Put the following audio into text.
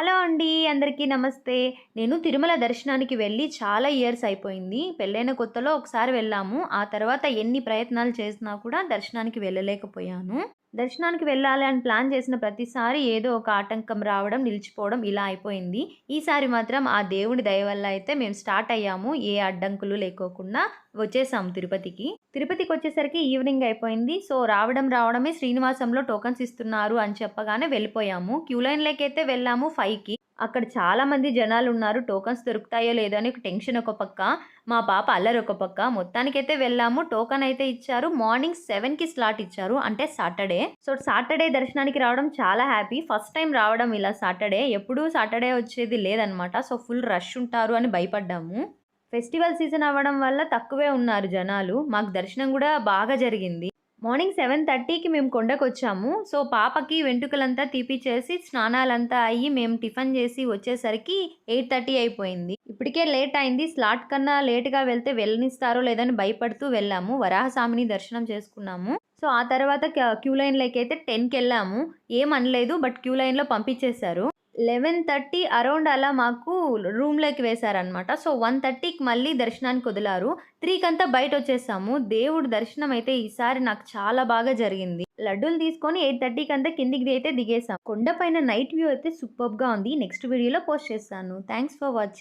Hello అండి అందరికీ నమస్తే. నేను తిరుమల దర్శనానికి వెళ్ళి చాలా ఇయర్స్ అయిపోయింది. పెళ్ళైన కొత్తలో ఒకసారి వెళ్ళాము. ఆ తర్వాత ఎన్ని ప్రయత్నాలు చేసినా కూడా దర్శనానికి వెళ్ళలేకపోయాను. దర్శనానికి వెళ్ళాలి అని ప్లాన్ చేసిన ప్రతిసారి ఏదో ఒక ఆటంకం రావడం నిలిచిపోవడం ఇలా అయిపోయింది. ఈసారి మాత్రం ఆ దేవుడి దయ వల్ల అయితే మేము స్టార్ట్ అయ్యాము. ఏ అడ్డంకులు లేకోకుండా వచ్చేసాము తిరుపతికి. తిరుపతికి వచ్చేసరికి ఈవినింగ్ అయిపోయింది. సో రావడం రావడమే శ్రీనివాసంలో టోకన్స్ ఇస్తున్నారు అని చెప్పగానే వెళ్ళిపోయాము. క్యూ లైన్లోకి అయితే వెళ్ళాము ఫైవ్కి. అక్కడ చాలామంది జనాలు ఉన్నారు టోకన్స్ దొరుకుతాయో లేదో అని ఒక టెన్షన్ ఒక పక్క. మా పాప అల్లరి ఒక పక్క. మొత్తానికైతే వెళ్ళాము. టోకన్ అయితే ఇచ్చారు. మార్నింగ్ సెవెన్కి స్లాట్ ఇచ్చారు. అంటే సాటర్డే. సో సాటర్డే దర్శనానికి రావడం చాలా హ్యాపీ. ఫస్ట్ టైం రావడం ఇలా సాటర్డే. ఎప్పుడూ సాటర్డే వచ్చేది లేదనమాట. సో ఫుల్ రష్ ఉంటారు అని భయపడ్డాము. ఫెస్టివల్ సీజన్ అవ్వడం వల్ల తక్కువే ఉన్నారు జనాలు. మాకు దర్శనం కూడా బాగా జరిగింది. మార్నింగ్ సెవెన్ థర్టీకి మేము కొండకు వచ్చాము సో పాపకి వెంట్రుకలంతా తీపిచ్చేసి స్నానాలంతా అయ్యి మేము టిఫిన్ చేసి వచ్చేసరికి ఎయిట్ థర్టీ అయిపోయింది. ఇప్పటికే లేట్ అయింది. స్లాట్ కన్నా లేట్గా వెళ్తే వెళ్ళనిస్తారో లేదని భయపడుతూ వెళ్ళాము. వరాహస్వామిని దర్శనం చేసుకున్నాము. సో ఆ తర్వాత క్యూ లైన్లోకి అయితే టెన్కి వెళ్ళాము. ఏం అనలేదు బట్ క్యూ లైన్లో పంపించేశారు. లెవెన్ థర్టీ అరౌండ్ అలా మాకు రూమ్లోకి వేశారనమాట సో వన్ థర్టీకి మళ్ళీ దర్శనానికి వదిలారు. త్రీకి అంతా బయట వచ్చేసాము దేవుడు దర్శనం అయితే ఈసారి నాకు చాలా బాగా జరిగింది. లడ్డూలు తీసుకొని ఎయిట్ థర్టీకి అంతా కిందికి అయితే దిగేసాం. కొండపైన నైట్ వ్యూ అయితే సూపర్గా ఉంది. నెక్స్ట్ వీడియోలో పోస్ట్ చేస్తాను. Thanks for watching